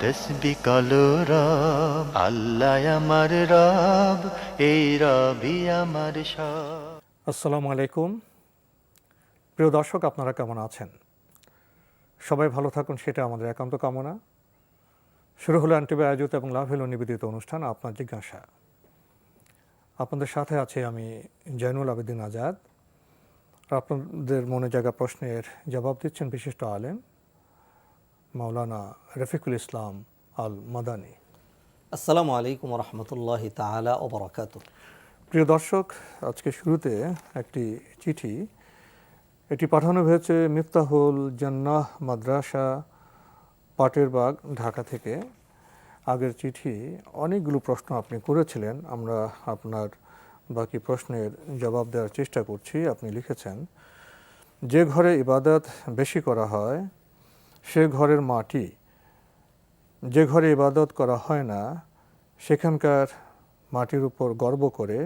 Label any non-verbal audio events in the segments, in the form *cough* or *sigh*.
তসবি কলো রব, আল্লাহ আমার রব, এই রবি আমার সব। আসসালামু আলাইকুম। প্রিয় দর্শক, আপনারা কেমন আছেন? সবাই ভালো থাকুন, সেটা আমাদের একান্ত কামনা। শুরু হলো অ্যান্টিবে আয়োজিত এবং লাভ হলো নিবেদিত অনুষ্ঠান, আপনার জিজ্ঞাসা। আপনাদের সাথে আছে আমি জৈনুল আবেদিন আজাদ। আপনাদের মনে জায়গা প্রশ্নের জবাব দিচ্ছেন বিশিষ্ট আলেম। মাওলানা রফিকুল ইসলাম আল মাদানী আসসালামু আলাইকুম রহমতুল্লাহ তালা ও বরাকাত প্রিয় দর্শক আজকে শুরুতে একটি চিঠি। এটি পাঠানো হয়েছে মিফতাহুল জান্নাহ মাদ্রাসা পাটের বাগ ঢাকা থেকে। আগের চিঠি অনেকগুলো প্রশ্ন আপনি করেছিলেন আমরা আপনার বাকি প্রশ্নের জবাব দেওয়ার চেষ্টা করছি আপনি লিখেছেন যে ঘরে ইবাদত বেশি করা হয় সে ঘরের মাটি, যে ঘরে ইবাদত করা হয় না, সেখানকার মাটির উপর গর্ব করে,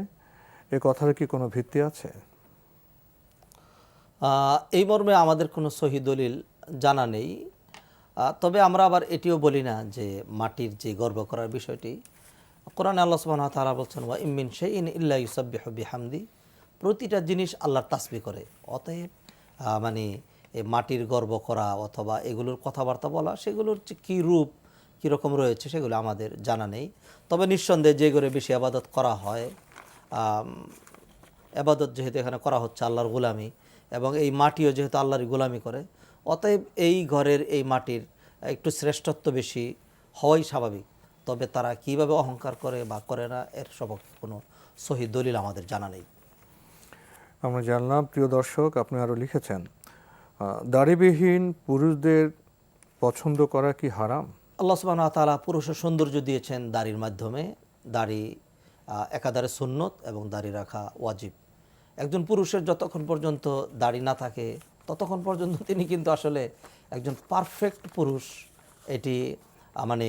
এ কথার কি কোনো ভিত্তি আছে? এই মর্মে আমাদের কোনো সহি দলিল জানা নেই। তবে আমরা আবার এটিও বলি না যে মাটির যে গর্ব করার বিষয়টি। কোরআনে আল্লাহ ওয়া তাআলা বলছেন, ওয়া ইমিন শাইইন ইল্লা ইউসাব্বিহু বিহামদি। প্রতিটা জিনিস আল্লাহর তাসবি করে। অতএব মানে এই মাটির গর্ব করা অথবা এগুলোর কথাবার্তা বলা, সেগুলোর কী রূপ কীরকম রয়েছে সেগুলো আমাদের জানা নেই। তবে নিঃসন্দেহে যে করে বেশি আবাদত করা হয় আবাদত যেহেতু এখানে করা হচ্ছে আল্লাহর গোলামি, এবং এই মাটিও যেহেতু আল্লাহর গোলামি করে, অতএব এই ঘরের এই মাটির একটু শ্রেষ্ঠত্ব বেশি হওয়াই স্বাভাবিক। তবে তারা কীভাবে অহংকার করে বা করে না, এর সপক্ষে কোনো সহি দলিল আমাদের জানা নেই। আমরা জানলাম, প্রিয় দর্শক, আপনি আরও লিখেছেন দাড়িবিহীন পুরুষদের পছন্দ করা কি হারাম? আল্লাহ সুবহানাহু ওয়া তাআলা পুরুষের সৌন্দর্য দিয়েছেন দাড়ির মাধ্যমে। দাড়ি একাধারে সুন্নত এবং দাড়ি রাখা ওয়াজিব। একজন পুরুষের যতক্ষণ পর্যন্ত দাড়ি না থাকে, ততক্ষণ পর্যন্ত তিনি কিন্তু আসলে একজন পারফেক্ট পুরুষ। এটি মানে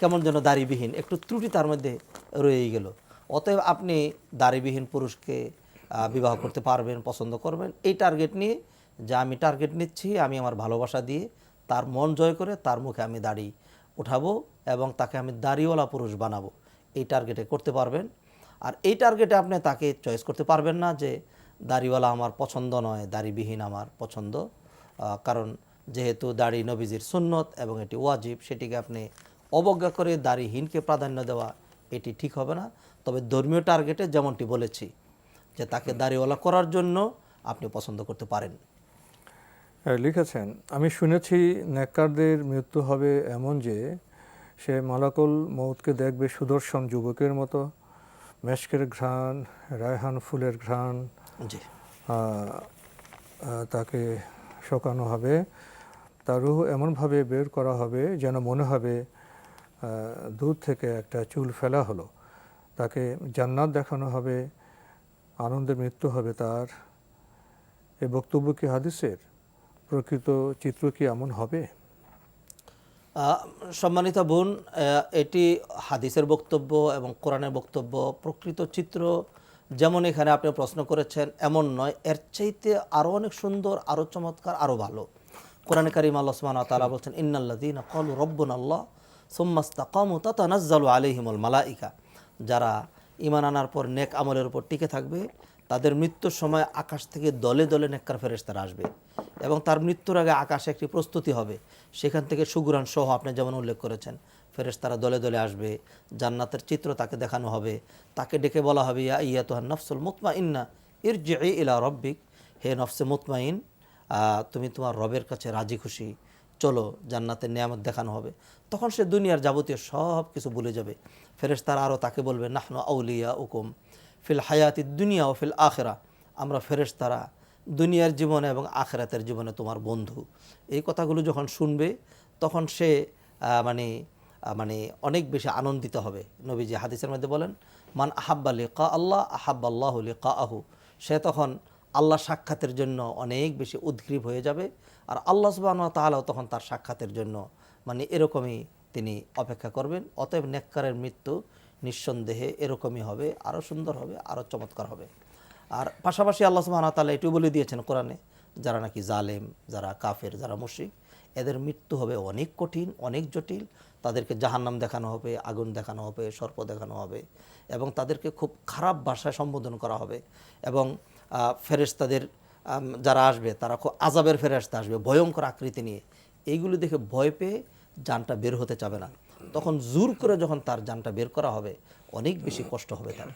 কেমন যেন দাড়িবিহীন, একটু ত্রুটি তার মধ্যে রয়েই গেল। অতএব আপনি দাড়িবিহীন পুরুষকে বিবাহ করতে পারবেন, পছন্দ করবেন। এই টার্গেট নিয়ে যে আমি টার্গেট নিচ্ছি, আমি আমার ভালোবাসা দিয়ে তার মন জয় করে তার মুখে আমি দাড়ি উঠাবো এবং তাকে আমি দাড়িওয়ালা পুরুষ বানাবো। এই টার্গেটে করতে পারবেন। আর এই টার্গেটে আপনি তাকে চয়েস করতে পারবেন না যে দাড়িওয়ালা আমার পছন্দ নয়, দাড়িবিহীন আমার পছন্দ। কারণ যেহেতু দাড়ি নবীজির সুন্নত এবং এটি ওয়াজিব, সেটিকে আপনি অবজ্ঞা করে দাড়িহীনকে প্রাধান্য দেওয়া এটি ঠিক হবে না। তবে ধর্মীয় টার্গেটে যেমনটি বলেছি যে তাকে দাড়িওয়ালা করার জন্য আপনি পছন্দ করতে পারেন। লিখেছেন আমি শুনেছি নেককারদের মৃত্যু হবে এমন যে সে মালাকুল মৌতকে দেখবে সুদর্শন যুবকের মতো। মেশকের ঘ্রাণ রায়হান ফুলের ঘ্রাণ তাকে শোকানো হবে। তার রুহ এমনভাবে বের করা হবে যেন মনে হবে দূর থেকে একটা চুল ফেলা হলো। তাকে জান্নাত দেখানো হবে আনন্দের মৃত্যু হবে তার। এই বক্তব্য কি হাদিসের? প্রকৃত চিত্র কি এমন হবে? সম্মানিত বোন এটি হাদিসের বক্তব্য এবং কোরআনের বক্তব্য, প্রকৃত চিত্র যেমন এখানে আপনি প্রশ্ন করেছেন, এমন নয়। এর চাইতে আরও অনেক সুন্দর আরও চমৎকার আরও ভালো। কোরআনে কারিম আল্লাহ ওয়া তাআলা বলছেন, ইন্নাল্লাযীনা ক্বালু রাব্বুনা আল্লাহ সুম্মাস্তাকামু তাতানাজ্জালু আলাইহিমুল মালাইকা যারা ইমান আনার পর নেক আমলের উপর টিকে থাকবে, তাদের মৃত্যুর সময় আকাশ থেকে দলে দলে নেককার ফেরেশতারা আসবে। এবং তার মৃত্যুর আগে আকাশে একটি প্রস্তুতি হবে। সেখান থেকে সুগুরান সহ আপনি যেমন উল্লেখ করেছেন, ফেরেশতারা দলে দলে আসবে, জান্নাতের চিত্র তাকে দেখানো হবে। তাকে ডেকে বলা হবে, ইয়া ইয়া তোহার নফসুল মুতমা ইন্না ইর জে ইলা রব্বিক। হে নফসে মুতমাইন তুমি তোমার রবের কাছে রাজি, খুশি। চলো, জান্নাতের নিয়ামত দেখানো হবে। তখন সে দুনিয়ার যাবতীয় সব কিছু ভুলে যাবে। ফেরেশতারা আরও তাকে বলবে, নাহনু আউলিয়া উকুম ফিল হায়াতি দুনিয়া ও ফিল আখেরা। আমরা ফেরেশতারা দুনিয়ার জীবনে এবং আখেরাতের জীবনে তোমার বন্ধু। এই কথাগুলো যখন শুনবে, তখন সে মানে মানে অনেক বেশি আনন্দিত হবে। নবীজি হাদিসের মধ্যে বলেন, মান আহাব্বা লিকা আল্লাহ আহাব্বাল্লাহ লিকা আহু সে তখন আল্লাহ সাক্ষাতের জন্য অনেক বেশি উদ্গ্রীব হয়ে যাবে আর আল্লাহ সুবাহ তাহলেও তখন তার সাক্ষাতের জন্য মানে এরকমই তিনি অপেক্ষা করবেন। অতএব নেককারের মৃত্যু নিঃসন্দেহে এরকমই হবে, আরও সুন্দর হবে, আরও চমৎকার হবে। আর পাশাপাশি আল্লাহ সুবাহ তাআলা এটিও বলে দিয়েছেন কোরআনে, যারা নাকি জালেম, যারা কাফের, যারা মুশরিক, এদের মৃত্যু হবে অনেক কঠিন, অনেক জটিল। তাদেরকে জাহান্নাম দেখানো হবে, আগুন দেখানো হবে, সর্প দেখানো হবে এবং তাদেরকে খুব খারাপ ভাষায় সম্বোধন করা হবে এবং ফেরেশতাদের যারা আসবে তারা খুব আজাবের ফেরেশতা আসবে, ভয়ঙ্কর আকৃতি নিয়ে। এইগুলি দেখে ভয় পেয়ে যানটা বের হতে চাবে না। তখন জোর করে যখন তার যানটা বের করা হবে, অনেক বেশি কষ্ট হবে তার।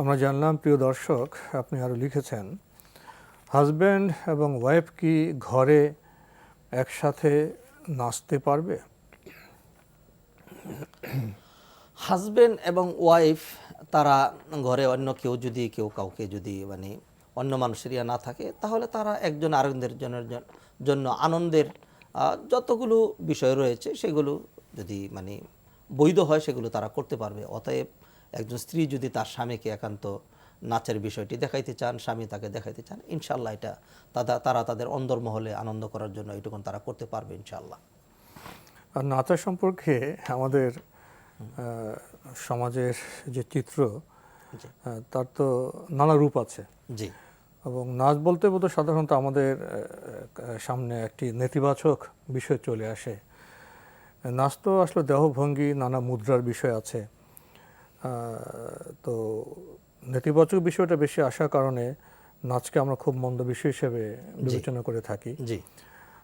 আমরা জানলাম, প্রিয় দর্শক, আপনি আরও লিখেছেন, হাজব্যান্ড এবং ওয়াইফ কি ঘরে একসাথে নাচতে পারবে? হাজবেন্ড এবং ওয়াইফ, তারা ঘরে অন্য কেউ যদি, কেউ কাউকে যদি মানে অন্য মানুষের ইয়া না থাকে, তাহলে তারা একজন আরেকজনের জনের জন্য আনন্দের যতগুলো বিষয় রয়েছে, সেগুলো যদি মানে বৈধ হয়, সেগুলো তারা করতে পারবে। অতএব একজন স্ত্রী যদি তার স্বামীকে একান্ত নাচের বিষয়টি দেখাইতে চান স্বামী তাকে দেখাইতে চান ইনশাল্লাহ এটা তারা তারা তাদের অন্দরমহলে আনন্দ করার জন্য এটুকুন তারা করতে পারবে ইনশাল্লাহ আর নাচা সম্পর্কে আমাদের সমাজের যে চিত্র তার তো নানা রূপ আছে। জি। এবং নাচ বলতে বলতে সাধারণত আমাদের সামনে একটি নেতিবাচক বিষয় চলে আসে। নাচ তো আসলে দেহভঙ্গি নানা মুদ্রার বিষয় আছে। তো নেতিবাচক বিষয়টা বেশি আসার কারণে নাচকে আমরা খুব মন্দ বিষয় হিসেবে বিবেচনা করে থাকি। জি।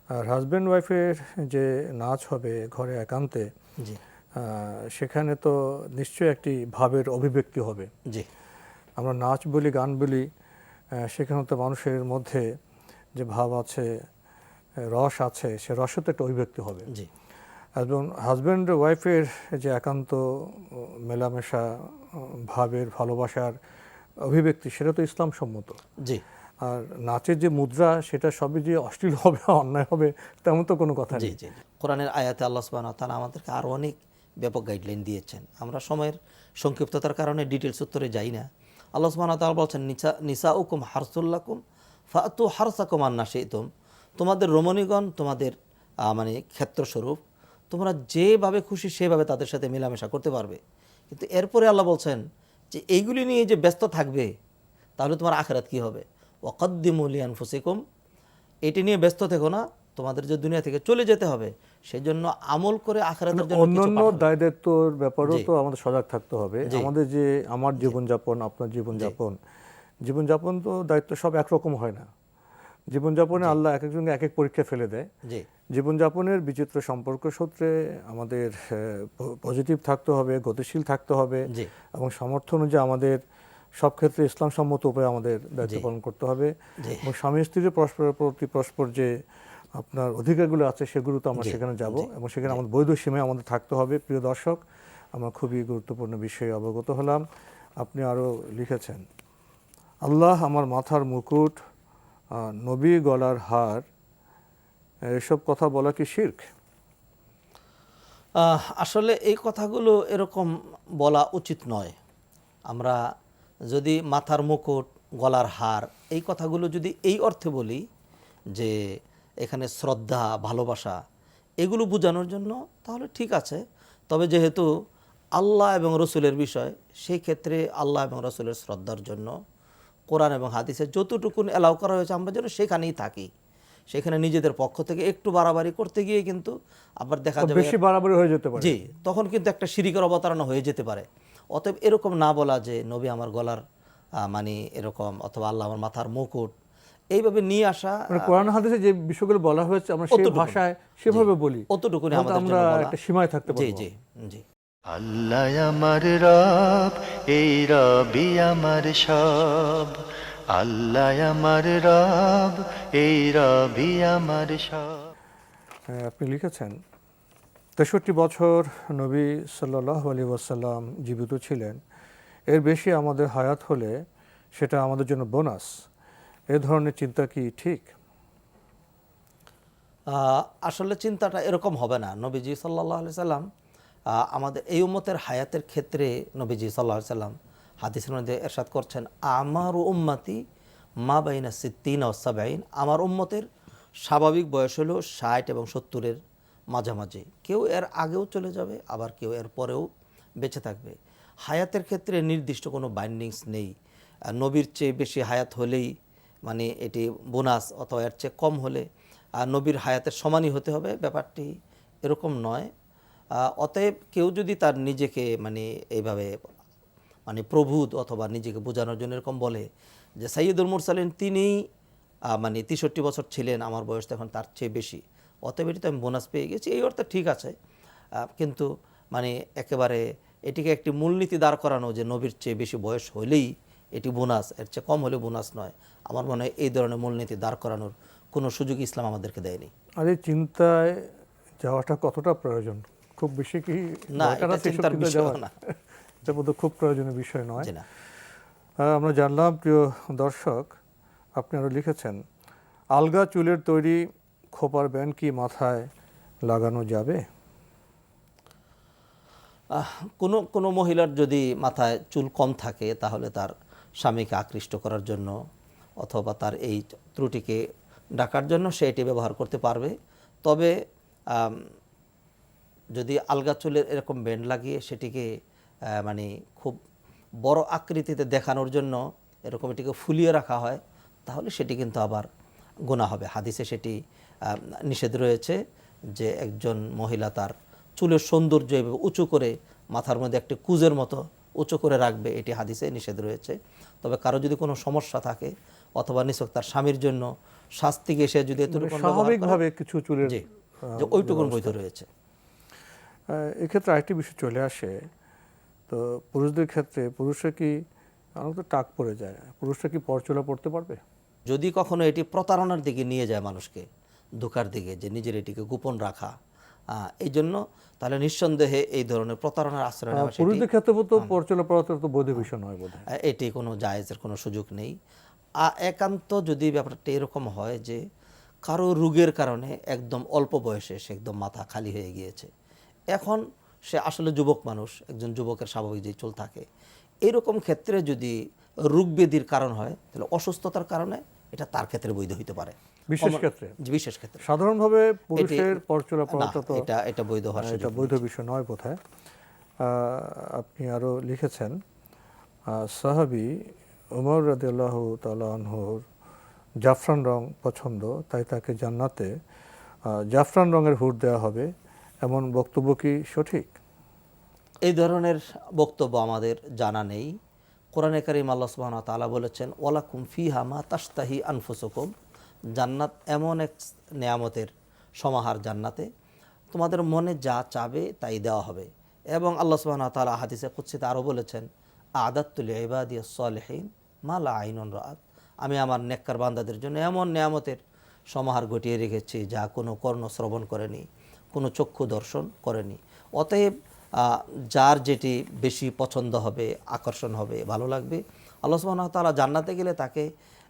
আর হাজব্যান্ড ওয়াইফের যে নাচ হবে ঘরে একান্তে জি। সেখানে তো নিশ্চয়ই একটি ভাবের অভিব্যক্তি হবে। জি। আমরা নাচ বলি গান বলি সেখানে তো মানুষের মধ্যে যে ভাব আছে রস আছে সে রসও তো একটা অভিব্যক্তি হবে। জি। এবং হাজব্যান্ড ওয়াইফের যে একান্ত মেলামেশা ভাবের ভালোবাসার অভিব্যক্তি সেটা তো ইসলাম সম্মত। জি। আর নাচের যে মুদ্রা সেটা সবই যে অশ্লীল হবে অন্যায় হবে তেমন তো কোনো কথা নেই। জি জি। কোরআনের আয়াতে আল্লাহ ওয়া তাআলা আমাদেরকে আরও অনেক ব্যাপক গাইডলাইন দিয়েছেন। আমরা সময়ের সংক্ষিপ্ততার কারণে ডিটেলস উত্তরে যাই না। আল্লাহ সুবহানাহু ওয়া তাআলা বলছেন নিসা নিসা উকুম হারসুল্লাকুম ফাতু হারসাকুম আন্না সেইতুম তোমাদের রমণীগণ তোমাদের মানে ক্ষেত্রস্বরূপ তোমরা যেভাবে খুশি সেভাবে তাদের সাথে মেলামেশা করতে পারবে। কিন্তু এরপরে আল্লাহ বলছেন যে এইগুলি নিয়ে যে ব্যস্ত থাকবে তাহলে তোমার আখেরাত কি হবে? ওয়াকদ্দিমুলিয়ান ফুসিকুম এটি নিয়ে ব্যস্ত থেকো না তোমাদের যে দুনিয়া থেকে চলে যেতে হবে সেই জন্য আমল করে আখেরাতের জন্য কিছু অন্যান্য দায় দায়িত্বর ব্যাপারেও তো আমাদের সজাগ থাকতে হবে। আমাদের যে আমার জীবনযাপন আপনার জীবনযাপন জীবনযাপন তো দায়িত্ব সব একরকম হয় না। জীবনযাপনে আল্লাহ এক একজনকে এক এক পরীক্ষা ফেলে দেয়। জি। জীবনযাপনের বিচিত্র সম্পর্ক সূত্রে আমাদের পজিটিভ থাকতে হবে গতিশীল থাকতে হবে জি। এবং সমর্থন অনুযায়ী আমাদের সব ক্ষেত্রে ইসলাম সম্মত উপায়ে আমাদের দায়িত্ব পালন করতে হবে এবং স্বামী স্ত্রীর পরস্পরের প্রতি পরস্পর যে আপনার অধিকারগুলো আছে সেগুলো তো আমরা সেখানে যাব এবং সেখানে আমাদের বৈধ সীমায় আমাদের থাকতে হবে। প্রিয় দর্শক আমরা খুবই গুরুত্বপূর্ণ বিষয়ে অবগত হলাম। আপনি আরও লিখেছেন আল্লাহ আমার মাথার মুকুট নবী গলার হার এসব কথা বলা কি শির্ক? আসলে এই কথাগুলো এরকম বলা উচিত নয়। আমরা যদি মাথার মুকুট, গলার হার, এই কথাগুলো যদি এই অর্থে বলি যে এখানে শ্রদ্ধা, ভালোবাসা, এগুলো বোঝানোর জন্য তাহলে ঠিক আছে। তবে যেহেতু আল্লাহ এবং রসুলের বিষয়, সেই ক্ষেত্রে আল্লাহ এবং রসুলের শ্রদ্ধার জন্য কোরআন এবং হাদিসে যতটুকুন এলাও করা হয়েছে আমরা যেন সেখানেই থাকি। সেখানে নিজেদের পক্ষ থেকে একটু বাড়াবাড়ি করতে গিয়ে কিন্তু আবার দেখা যাবে বেশি বাড়াবাড়ি হয়ে যেতে পারে। জি তখন কিন্তু একটা শিরিকের অবতারণা হয়ে যেতে পারে। অতএব এরকম না বলা যে নবী আমার গলার মানে এরকম অথবা আল্লাহ আমার মাথার মুকুট এইভাবে নিয়ে আসা মানে কোরআন হাদিসে যে বিষয়গুলো বলা হয়েছে আমরা সেই অতটুকু। ভাষায় সেভাবে বলি। অতটুকুনি আমাদের আমরা একটা সীমায় থাকতে পারি জি জি জি। আল্লাহ আমার রব এই রবি আমার সব। আল্লাহ আমার রব এই রবি আমার সব। হ্যাঁ, আপনি লিখেছেন তেষট্টি বছর নবী সাল্লাহ আলী ওয়াসাল্লাম জীবিত ছিলেন। এর বেশি আমাদের হায়াত হলে সেটা আমাদের জন্য বোনাস। এ ধরনের চিন্তা কি ঠিক? আসলে চিন্তাটা এরকম হবে না। নবীজি সাল্লাহ আলি সাল্লাম আমাদের এই উম্মতের হায়াতের ক্ষেত্রে নবীজি সাল্লাহ সাল্লাম হাদিসের মধ্যে এরশাদ করছেন, আমার উম্মাতি মা বাইনা সিদ্দিন সাবাইন আমার উম্মতের স্বাভাবিক বয়স হলো ষাট এবং সত্তরের মাঝামাঝি। কেউ এর আগেও চলে যাবে, আবার কেউ এর পরেও বেঁচে থাকবে। হায়াতের ক্ষেত্রে নির্দিষ্ট কোনো বাইন্ডিংস নেই। নবীর চেয়ে বেশি হায়াত হলেই মানে এটি বোনাস অথবা এর চেয়ে কম হলে নবীর হায়াতের সমানই হতে হবে, ব্যাপারটি এরকম নয়। অতএব কেউ যদি তার নিজেকে মানে এইভাবে মানে প্রভুদ অথবা নিজেকে বোঝানোর জন্য এরকম বলে যে সাইয়দুল মুরসালিন তিনি আহ, মানে তেষট্টি বছর ছিলেন আমার বয়স তখন তার চেয়ে বেশি। অতএব এটি তো আমি বোনাস পেয়ে গেছি এই অর্থে ঠিক আছে। কিন্তু মানে একেবারে এটিকে একটি মূলনীতি দাঁড় করানো যে নবীর চেয়ে বেশি বয়স হলেই এটি বোনাস এর চেয়ে কম হলে বোনাস নয়। আমার মনে হয় এই ধরনের মূলনীতি দাঁড় করানোর কোনো সুযোগ ইসলাম আমাদেরকে দেয়নি। আর এই চিন্তায় যাওয়াটা কতটা প্রয়োজন? খুব বেশি কি না এটা চিন্তার বিষয় না। এটা বোধহয় খুব প্রয়োজনীয় বিষয় নয়। আমরা জানলাম প্রিয় দর্শক আপনি আরও লিখেছেন আলগা চুলের তৈরি খোপার ব্যান্ড কি মাথায় লাগানো যাবে? কোনো কোনো মহিলার যদি মাথায় চুল কম থাকে তাহলে তার স্বামীকে আকৃষ্ট করার জন্য অথবা তার এই ত্রুটিকে ডাকার জন্য সে এটি ব্যবহার করতে পারবে। তবে যদি আলগা চুলের এরকম ব্যান্ড লাগিয়ে সেটিকে মানে খুব বড় আকৃতিতে দেখানোর জন্য এরকম এটিকে ফুলিয়ে রাখা হয় তাহলে সেটি কিন্তু আবার গোনা হবে। হাদিসে সেটি নিষেধ রয়েছে যে একজন মহিলা তার চুলের সৌন্দর্য এভাবে উঁচু করে মাথার মধ্যে একটি কুজের মতো উঁচু করে রাখবে এটি হাদিসে নিষেধ রয়েছে। তবে কারও যদি কোনো সমস্যা থাকে অথবা নিছক তার স্বামীর জন্য শাস্তিকে এসে যদি স্বাভাবিকভাবে কিছু চুলের যে ওইটুকুন বৈধ রয়েছে। এক্ষেত্রে আরেকটি বিষয় চলে আসে। তো পুরুষদের ক্ষেত্রে পুরুষরা কি অনেক তো টাক পড়ে যায় পুরুষরা কি পরচুলা পড়তে পারবে? যদি কখনো এটি প্রতারণার দিকে নিয়ে যায় মানুষকে ধোকার দিকে যে নিজের এটিকে গোপন রাখা এই জন্য তাহলে নিঃসন্দেহে এই ধরনের প্রতারণার আশ্রয় পুরুষদের ক্ষেত্রে তো পরচুলা পড়া তো বৈধ বিষয় নয় বোধ এটি কোনো জায়েজের কোনো সুযোগ নেই। একান্ত যদি ব্যাপারটা এরকম হয় যে কারও রোগের কারণে একদম অল্প বয়সে সে একদম মাথা খালি হয়ে গিয়েছে এখন সে আসলে যুবক মানুষ একজন যুবকের স্বাভাবিক যে চুল থাকে। এরকম ক্ষেত্রে যদি রোগ ব্যাধির কারণ হয় তাহলে অসুস্থতার কারণে এটা তার ক্ষেত্রে বৈধ হতে পারে। বিশেষ ক্ষেত্রে? বিশেষ ক্ষেত্রে। সাধারণভাবে পুরুষের পরচুলা না, এটা এটা বৈধ হওয়ার এটা বৈধ বিষয় নয় বোধ হয় আপনি আরও লিখেছেন সাহাবি উমর রাদিয়াল্লাহ তালাহর জাফরান রং পছন্দ তাই তাকে জান্নাতে জাফরান রঙের হুড দেওয়া হবে। এমন বক্তব্য কি সঠিক? এই ধরনের বক্তব্য আমাদের জানা নেই। কোরআনে কারিম আল্লাহ সুবহানাহু ওয়া তাআলা বলেছেন, ওয়ালাকুম ফিহা মা তাশতাহি আনফুসুকুম। জান্নাত এমন এক নেয়ামতের সমাহার জান্নাতে। তোমাদের মনে যা চাবে তাই দেওয়া হবে। এবং আল্লাহ সুবহানাহু তালা হাদিসে কুদসিতে আরও বলেছেন আদাতুল ইবাদিয়াস সালিহিন মা লা আইনুন রাআত। আমি আমার নেককার বান্দাদের জন্য এমন নেয়ামতের সমাহার ঘটিয়ে রেখেছি যা কোনো কর্ণ শ্রবণ করেনি। কোনো চক্ষু দর্শন করেনি। অতএব যার যেটি বেশি পছন্দ হবে আকর্ষণ হবে ভালো লাগবে আল্লাহ সুবহানাহু ওয়া তাআলা জান্নাতে গেলে তাকে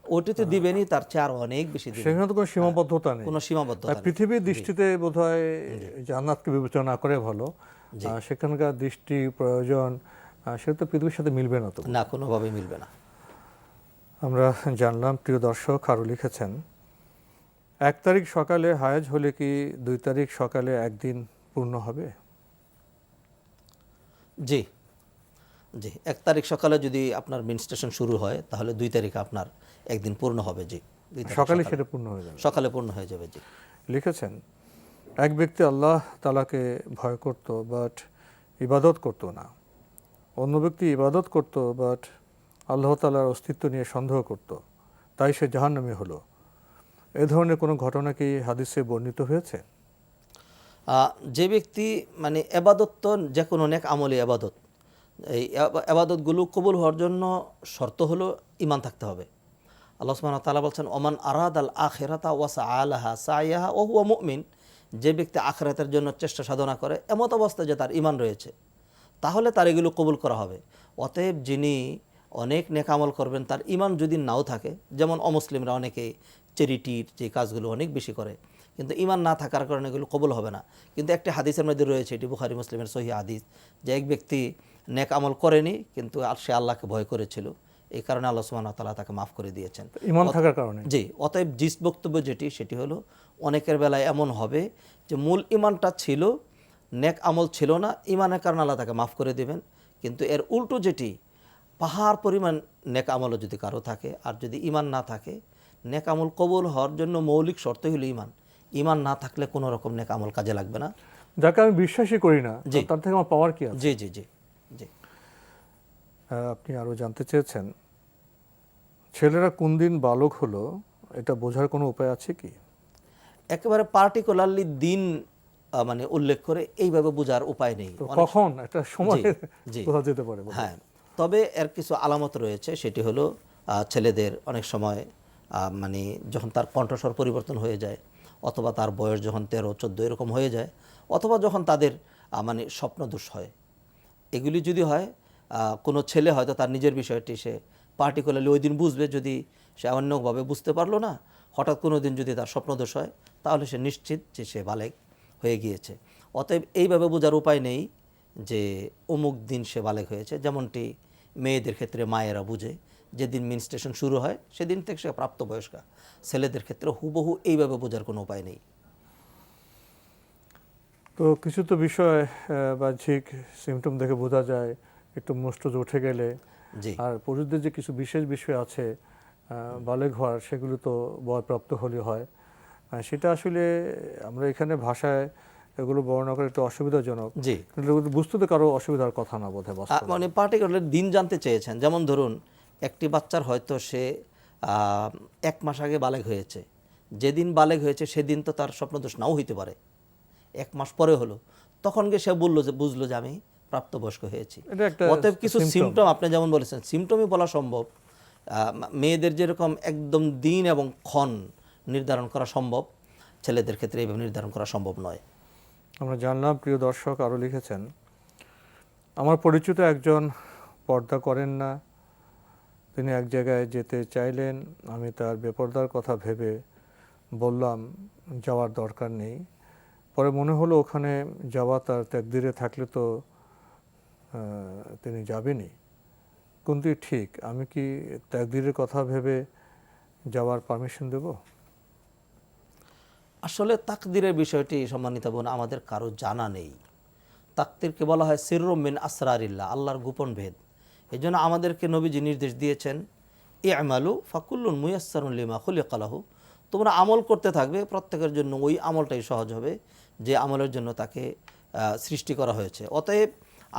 ওটিতে দিবেনই তার চেয়ে অনেক বেশি দিবেন। সেখানে তো কোনো সীমাবদ্ধতা নেই। কোনো সীমাবদ্ধতা। পৃথিবীর দৃষ্টিতে বোধহয় জান্নাতকে বিবেচনা করে ভালো। সেখানকার দৃষ্টি প্রয়োজন সেটা তো পৃথিবীর সাথে মিলবে না তো। না কোনোভাবে মিলবে না। আমরা জানলাম প্রিয় দর্শক আরও লিখেছেন এক তারিখ সকালে হায়াজ হলে কি দুই তারিখ সকালে একদিন পূর্ণ হবে? জি জি। এক তারিখ সকালে যদি আপনার মিনস্ট্রেশন শুরু হয় তাহলে দুই তারিখে আপনার একদিন পূর্ণ হবে জি। সকালে সেটা পূর্ণ হয়ে যাবে। সকালে পূর্ণ হয়ে যাবে জি। লিখেছেন এক ব্যক্তি আল্লাহ তালাকে ভয় করত বাট ইবাদত করত না। অন্য ব্যক্তি ইবাদত করত বাট আল্লাহ তালার অস্তিত্ব নিয়ে সন্দেহ করত। তাই সে জাহান্নামী হলো। এ ধরনের কোনো ঘটনা কি হাদিসে বর্ণিত হয়েছে? যে ব্যক্তি মানে এবাদত তো যে কোনো অনেক আমলে এবাদত, এই এবাদতগুলো কবুল হওয়ার জন্য শর্ত হলো ইমান থাকতে হবে। আল্লাহ ওয়া তাআলা বলছেন, ওমান আরাদ আল আখিরাতা ওয়াসা আলাহা সাইয়াহা ও হুয়া মুমিন যে ব্যক্তি আখরাতের জন্য চেষ্টা সাধনা করে, এমত অবস্থায় যে তার ইমান রয়েছে, তাহলে তার এগুলো কবুল করা হবে। অতএব যিনি অনেক নেকামল করবেন, তার ইমান যদি নাও থাকে, যেমন অমুসলিমরা অনেকে চ্যারিটির যে কাজগুলো অনেক বেশি করে। কিন্তু ইমান না থাকার কারণে এগুলো কবুল হবে না। কিন্তু একটি হাদিসের মধ্যে রয়েছে এটি বুখারি মুসলিমের সহি হাদিস যে এক ব্যক্তি নেক আমল করেনি কিন্তু আর সে আল্লাহকে ভয় করেছিল। এই কারণে আল্লাহ ওয়া তাআলা তাকে মাফ করে দিয়েছেন। ইমান থাকার কারণে? জি অতএব জিস বক্তব্য যেটি সেটি হলো অনেকের বেলায় এমন হবে যে মূল ইমানটা ছিল নেক আমল ছিল না ইমানের কারণে আল্লাহ তাকে মাফ করে দেবেন। কিন্তু এর উল্টো যেটি পাহাড় পরিমাণ নেক আমলও যদি কারও থাকে আর যদি ইমান না থাকে নেক আমল কবুল হওয়ার জন্য মৌলিক শর্ত হলো ইমান ইমান না থাকলে কোনো রকম নেক আমল কাজে লাগবে না। যাকে আমি বিশ্বাসই করি না। তার থেকে আমার পাওয়ার কি আছে? জি জি জি জি। আপনি আরও জানতে চেয়েছেন ছেলেরা কোন দিন বালক হলো এটা বোঝার কোনো উপায় আছে কি? একেবারে পার্টিকুলারলি দিন মানে উল্লেখ করে এইভাবে বোঝার উপায় নেই। কখন? একটা সময়। *laughs* বোঝা যেতে পারে হ্যাঁ তবে এর কিছু আলামত রয়েছে সেটি হলো ছেলেদের অনেক সময় মানে যখন তার কণ্ঠস্বর পরিবর্তন হয়ে যায়, অথবা তার বয়স যখন তেরো, চোদ্দ এরকম হয়ে যায়, অথবা যখন তাদের মানে স্বপ্নদোষ হয়। এগুলি যদি হয় কোনো ছেলে হয়তো তার নিজের বিষয়টি সে পার্টিকুলারলি ওই দিন বুঝবে যদি সে অন্যভাবে বুঝতে পারল না, হঠাৎ কোনো দিন যদি তার স্বপ্নদোষ হয়, তাহলে সে নিশ্চিত যে সে বালেক হয়ে গিয়েছে। অতএব এইভাবে বোঝার উপায় নেই যে অমুক দিন সে বালেক হয়েছে, যেমনটি মেয়েদের ক্ষেত্রে মায়েরা বুঝে। যেদিন মিনস্ট্রেশন শুরু হয় সেদিন থেকে সে প্রাপ্তবয়স্কা। ছেলেদের ক্ষেত্রে হুবহু এইভাবে বোঝার কোনো উপায় নেই। তো কিছু তো বিষয় বাহ্যিক সিমটম দেখে বোঝা যায় একটু মুষ্টজ উঠে গেলে। আর পুরুষদের যে কিছু বিশেষ বিষয় আছে বালেগ হওয়ার সেগুলো তো বয়প্রাপ্ত হলে হয়। সেটা আসলে আমরা এখানে ভাষায় এগুলো বর্ণনা করা একটু অসুবিধাজনক। জি। বুঝতে তো কারও অসুবিধার কথা না বোধ হয় মানে পার্টিকুলার দিন জানতে চেয়েছেন। যেমন ধরুন একটি বাচ্চার হয়তো সে এক মাস আগে বালেগ হয়েছে। যেদিন বালেগ হয়েছে সেদিন তো তার স্বপ্নদোষ নাও হইতে পারে। এক মাস পরে হলো। তখন গিয়ে সে বলল যে বুঝলো যে আমি প্রাপ্তবয়স্ক হয়েছি। এটা একটা অতএব কিছু। সিমটম আপনি যেমন বলেছেন সিমটমই বলা সম্ভব। মেয়েদের যেরকম একদম দিন এবং ক্ষণ নির্ধারণ করা সম্ভব ছেলেদের ক্ষেত্রে এইভাবে নির্ধারণ করা সম্ভব নয়। আমরা জানলাম প্রিয় দর্শক আরও লিখেছেন আমার পরিচিত একজন পর্দা করেন না তিনি এক জায়গায় যেতে চাইলেন, আমি তার বেপর্দার কথা ভেবে বললাম, যাওয়ার দরকার নেই। পরে মনে হলো ওখানে যাওয়া তার ত্যাগদিরে থাকলে তো তিনি যাবেনই। কিন্তু ঠিক, আমি কি ত্যাগদিরের কথা ভেবে যাওয়ার পারমিশন দেবো? আসলে তাকদিরের বিষয়টি সম্মানিত বোন, আমাদের কারও জানা নেই। তাকদিরকে বলা হয় সিরমিন আসরারিল্লাহ, আল্লাহর গোপন ভেদ। এই জন্য আমাদেরকে নবীজি নির্দেশ দিয়েছেন এ আমালু ফাকুল্লুন মুয়াসসারুল্লিমা খুলিকালাহু তোমরা আমল করতে থাকবে, প্রত্যেকের জন্য ওই আমলটাই সহজ হবে যে আমলের জন্য তাকে সৃষ্টি করা হয়েছে। অতএব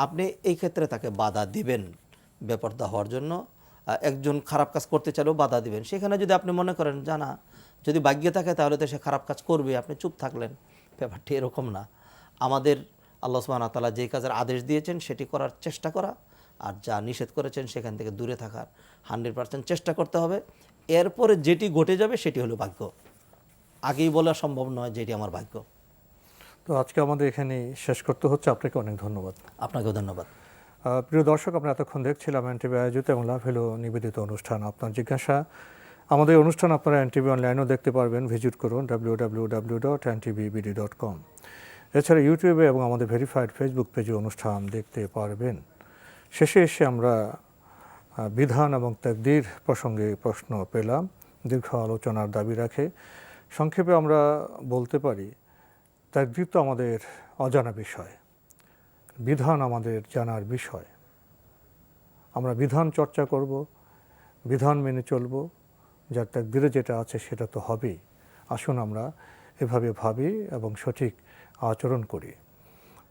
আপনি এই ক্ষেত্রে তাকে বাধা দিবেন বেপর্দা হওয়ার জন্য। একজন খারাপ কাজ করতে চাইলেও বাধা দিবেন। সেখানে যদি আপনি মনে করেন জানা যদি ভাগ্যে থাকে তাহলে তো সে খারাপ কাজ করবে, আপনি চুপ থাকলেন। ব্যাপারটি এরকম না। আমাদের আল্লাহ সুবহানাহু ওয়া তাআলা যেই কাজের আদেশ দিয়েছেন, সেটি করার চেষ্টা করা। আর যা নিষেধ করেছেন সেখান থেকে দূরে থাকার হান্ড্রেড পার্সেন্ট চেষ্টা করতে হবে। এরপরে যেটি ঘটে যাবে সেটি হলো ভাগ্য। আগেই বলা সম্ভব নয় যেটি আমার ভাগ্য। তো আজকে আমাদের এখানে শেষ করতে হচ্ছে। আপনাকে অনেক ধন্যবাদ। আপনাকেও ধন্যবাদ। প্রিয় দর্শক আমরা এতক্ষণ দেখছিলাম এনটিভি আয়োজিত এবং লাভ হলো নিবেদিত অনুষ্ঠান। আপনার জিজ্ঞাসা আমাদের অনুষ্ঠান আপনারা এনটিভি অনলাইনেও দেখতে পারবেন। ভিজিট করুন W W W dot NTVBD dot com এছাড়া ইউটিউবে এবং আমাদের ভেরিফাইড ফেসবুক পেজে অনুষ্ঠান দেখতে পারবেন। শেষে এসে আমরা বিধান এবং তাকদির প্রসঙ্গে প্রশ্ন পেলাম। দীর্ঘ আলোচনার দাবি রাখে। সংক্ষেপে আমরা বলতে পারি, তাকদির তো আমাদের অজানা বিষয়। বিধান আমাদের জানার বিষয়। আমরা বিধান চর্চা করব, বিধান মেনে চলব। যার তাকদিরে যেটা আছে সেটা তো হবেই। আসুন আমরা এভাবে ভাবি এবং সঠিক আচরণ করি।